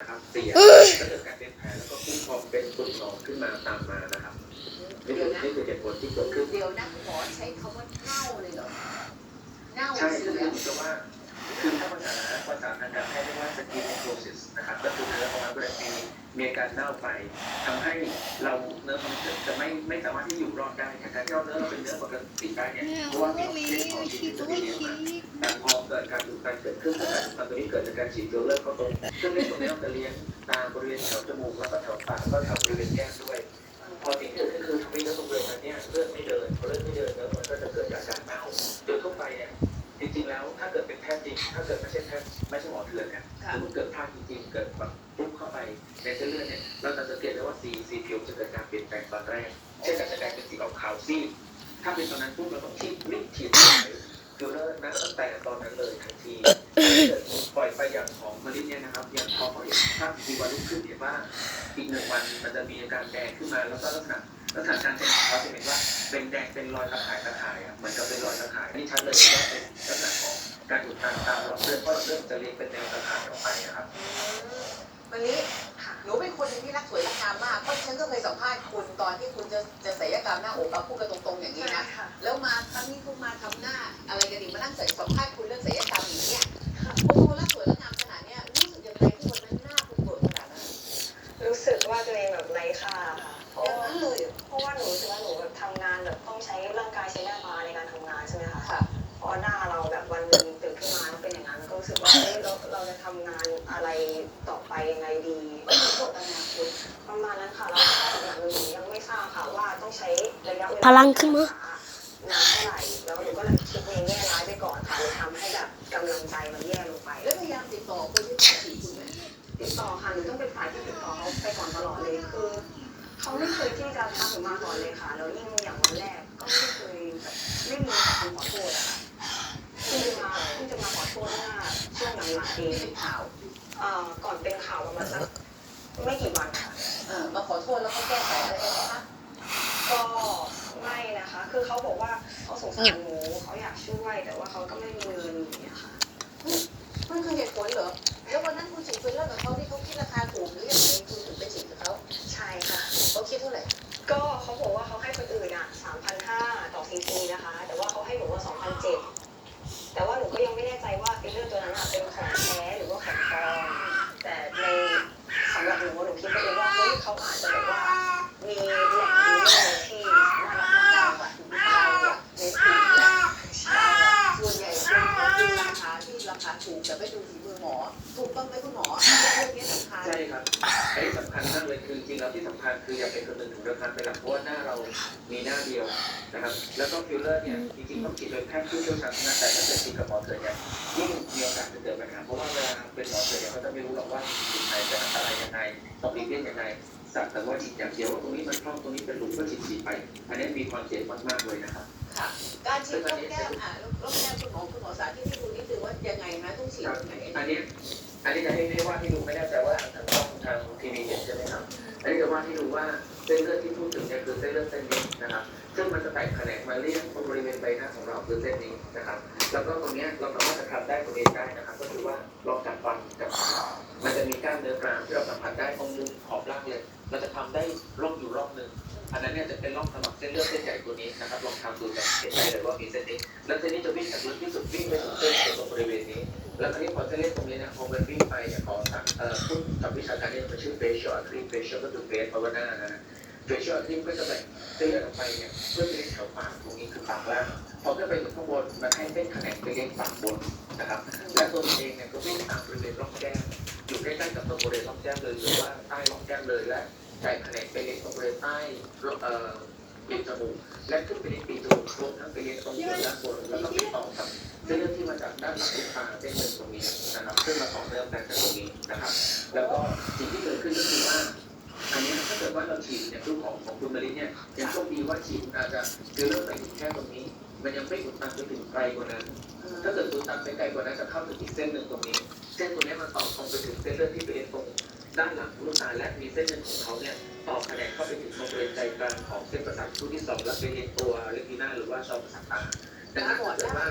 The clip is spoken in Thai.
นะครับเสียก็เกิดการเป็นแผลแล้วก็พุ่งพองเป็นตุ่มหนองขึ้นมาตามมานะครับนี่คือนี่คือเหตุผลที่เกิดขึ้นเดี๋ยวนะคุณหมอใช้คำว่าเน่าเลยเหรอเน่าใช่เสีก็คือยเหมือนกับว่าคือถ้าภาษาภาษาทางการแพทย์เรียกว่าสกินโครซิสนะครับ มีมีอาการเน่าไปทำให้เราเนื้อมันจะไม่ไม่สามารถที่อยู่รอดได้จากการที่เราเนื้อเราเป็นเนื้อปกติได้เนี่ยเพราะว่ามีออกซิเจนของชีวิตจะมีเยอะมากแต่พอเกิดการดูดการเกิดขึ้นการดูดการตัวนี้เกิดจากการฉีดฟิลเลอร์เข้าตรงซึ่งในตรงนี้เราจะเลี้ยงตามบริเวณแถวจมูกแล้วก็แถวปากแล้วก็แถวบริเวณแก้มด้วย พอสิ่งที่เกิดขึ้นคือทำให้เนื้อตรงบริเวณนั้นเนี่ยเลือดไม่เดินพอเลือดไม่ เส้นเลือดเนี่ยเราจะสังเกตได้ว่าสีสีผิวจะเกิดการเปลี่ยนแปลงตอนแรกเช่นการแสดงเป็นสีออกขาวซีดถ้าเป็นตอนนั้นปุ๊บเราต้องฉีดรีบฉีดฟิลเลอร์นั้นตั้งแต่ตอนนั้นเลยทันทีเกิดปล่อยไปอย่างของมะลิเนี่ยนะครับอย่างพอเขาเห็นภาพทีวันรุ่งขึ้นเห็นว่าอีกหนึ่งวันมันจะมีอาการแดงขึ้นมาแล้วก็ลักษณะลักษณะการแดงของเขาจะเห็นว่าเป็นแดงเป็นรอยตะข่ายตะข่ายอะเหมือนกับเป็นรอยตะข่ายนี่ชัดเลยว่าเป็นลักษณะของการอุดตันตามหลอดเลือดเพราะหลอดเลือดจะเลี้ยงเป็นแนวตะข่ายออกไปอะครับ ยสัมภาษณ์คุณตอนที่คุณจะจะศัลยกรรมหน้าอกเอาพูดกันตรงๆอย่างนี้นะ แล้วมาครั้งนี้คุณมาทำหน้าอะไรกันอีกมานั่งใส่สัมภาษณ์คุณเรื่องศัลยกรรมอย่างเนี้ยโอ้โหรักสวยรักงามขนาดเนี้ยรู้สึกยังไงที่วันนั้นหน้าคุณเปิดขนาดนั้นรู้สึกว่าตัวเองแบบไร้ค่า รู้สึกว่าเอ้ยเราเราจะทำงานอะไรต่อไปยังไงดีไม่มีโทษอนาคตประมาณนั้นค่ะแล้วก็อีกอย่างหนึ่งหนูยังไม่ทราบค่ะว่าต้องใช้ระยะเวลาพลังขึ้นมานานเท่าไหร่แล้วหนูก็เลยคิดในแง่ร้ายไปก่อนค่ะเลยทำให้แบบกำลังใจมันแย่ลงไป แล้วพยายามติดต่อคนที่มาฉีดคุณไหมติดต่อค่ะหนูต้องเป็นฝ่ายที่ติดต่อเขาไปก่อนตลอดเลยคือเขาไม่เคยที่จะทักหนูมาก่อนเลยค่ะแล้วยิ่งอย่างวันแรกก็ไม่เคยแบบไม่มีคำขอโทษอะค่ะ ที่งเป็นข่าวเอ่อก่อนเป็นข่าวประมาณสักไม่กี่วันค่ะเออมาขอโทษแล้วก็แก้ไขอะไรกันไหมคะก็ไม่นะคะ คือเขาบอกว่าเขาสงสารหนูเขาอยากช่วยแต่ว่าเขาก็ไม่มีเงินอย่างเงี้ยค่ะมันคือเหตุผลเหรอ แล้ววันนั้นคุณฉีดฟิลเลอร์กับเขาที่เขาคิดราคาถูกหรือยังไงคุณถึงไปฉีดกับเขาใช่ค่ะเขาคิดเท่าไหร่ก็เขาบอกว่าเขาให้คนอื่นอะ3,500ต่อซีซีนะคะ แต่ว่าเขาให้หนูว่า2,700 เฮ้ยเขาอาจจะแบบว่ามีแหล่งฟิลเลอร์ที่น่ารักน่ารักอเราในผิวเนี่ยใช่ส่วนใหญ่คนเขาดูราคาที่ราคาถูกแต่ไม่ดูฝีมือหมอ ถูกต้องไหมคุณหมอเรื่องนี้สำคัญใช่ครับไอ้สำคัญมากเลยคือจริงๆแล้วที่สำคัญคืออย่าเป็นคนหนึ่งถึงราคาเป็นหลักเพราะว่าหน้าเรามีหน้าเดียวนะครับ แล้วก็ฟิลเลอร์เนี่ยจริงๆต้องฉีดโดยแพทย์ผู้เชี่ยวชาญนะแต่ถ้าเกิดฉีดกับหมอเถื่อนเนี่ยยิ่งมีโอกาสจะเกิดปัญหาเพราะว่าเวลาเป็นหมอเถื่อนเนี่ยเขาจะไม่รู้หรอกว่าฉีดไหนจะอันตรายยังไงต้องหลีกเลี่ยงยังไง สักแต่ว่าฉีดอย่างเดียวว่าตรงนี้มันพร่องตรงนี้เป็นหลุมก็ฉีดฉีดไป อันนี้มีความเสี่ยงมากๆเลยนะครับค่ะการฉีดร่องแก้มอะร่องแก้มคุณหมอคุณหมอสาธิตให้ดูนิดนึงว่ายังไงนะต้องฉีดยังไงอันนี้อันนี้จะให้ให้ว่าที่ดูไม่แน่ใจว่าทางช่องทางทีวีเห็นใช่ไหมครับอันนี้จะว่าที่ดูว่าเส้นเลือดที่พูดถึงเนี่ยคือเส้นเลือดเส้นนี้นะครับ ซึ่งมันจะแตกแขนงมาเลี้ยงตรงบริเวณใบหน้าของเราคือเส้นนี้นะครับ แล้วก็ตรงเนี้ยเราสามารถจะทำได้ตัวเองได้นะครับก็คือ นะครับลองทำดูจะเห็นได้เลยว่ามีเส้นนี้แล้วเส้นนี้จะวิ่งจากลึกที่สุดวิ่งไปถึงเส้นตรงบริเวณนี้ แล้วคราวนี้พอเส้นเลือดตรงนี้นี่ยพอมันวิ่งไปเนี่ยขอสั่งเอ่อพูดกับวิชาการนี่ยมันชื่อ facial artery facial ก็คือ face ภาวนานะฮะ facial artery ก็จะแบ่งเส้นเลือดออกไปเนี่ยเพื่อไปเลี้ยงแถวปากตรงนี้คือปากล่างพอขึ้นไปถึงข้างบนมันให้เส้นแขนงไปเลี้ยงปากบนนะครับและตัวเองเนี่ยก็วิ่งตามบริเวณร่องแก้มอยู่ใกล้ๆกับตรงบริเวณร่องแก้มเลยหรือว่าใต้ร่องแก้มเลยและใช้แขนงไปเลี้ยงตรงบริเวณใต้เอ่อ ปีกจมูกและขึ้นไปเลี้ยงปีกจมูกรวมทั้งไปเลี้ยงตรงส่วนด้านบนแล้วก็ไปต่อกับเส้นเลือดที่มาจากด้านหลังลูกตาเส้นหนึ่งตรงนี้นะครับซึ่งมาต่อเนื่องกันจากตรงนี้นะครับ แล้วก็สิ่งที่เกิดขึ้นก็คือว่าอันนี้ถ้าเกิดว่าเราฉีดเนี่ยรูปของของคุณมะลิเนี่ยยังโชคดีว่าฉีดอาจจะคือเริ่มไปถึงแค่ตรงนี้ มันยังไม่อุดตันไปถึงไกลกว่านั้น ถ้าเกิดอุดตันไปไกลกว่านั้นจะเข้าถึงอีกเส้นหนึ่งตรงนี้ เส้นตรงนี้มันต่อตรงไปถึงเส้นเลือดที่ไปเลี้ยงตรง ด้านหลังลูกตาและมีเส้นเงินของเขาเนี่ยต่อแขนงเข้าไปถึงบริเวณใจกลางของเส้นประสาทคู่ที่สองและไปเลี้ยงตัวเรตินาหรือว่าจอประสาทตาดังนั้นถ้าเกิดว่า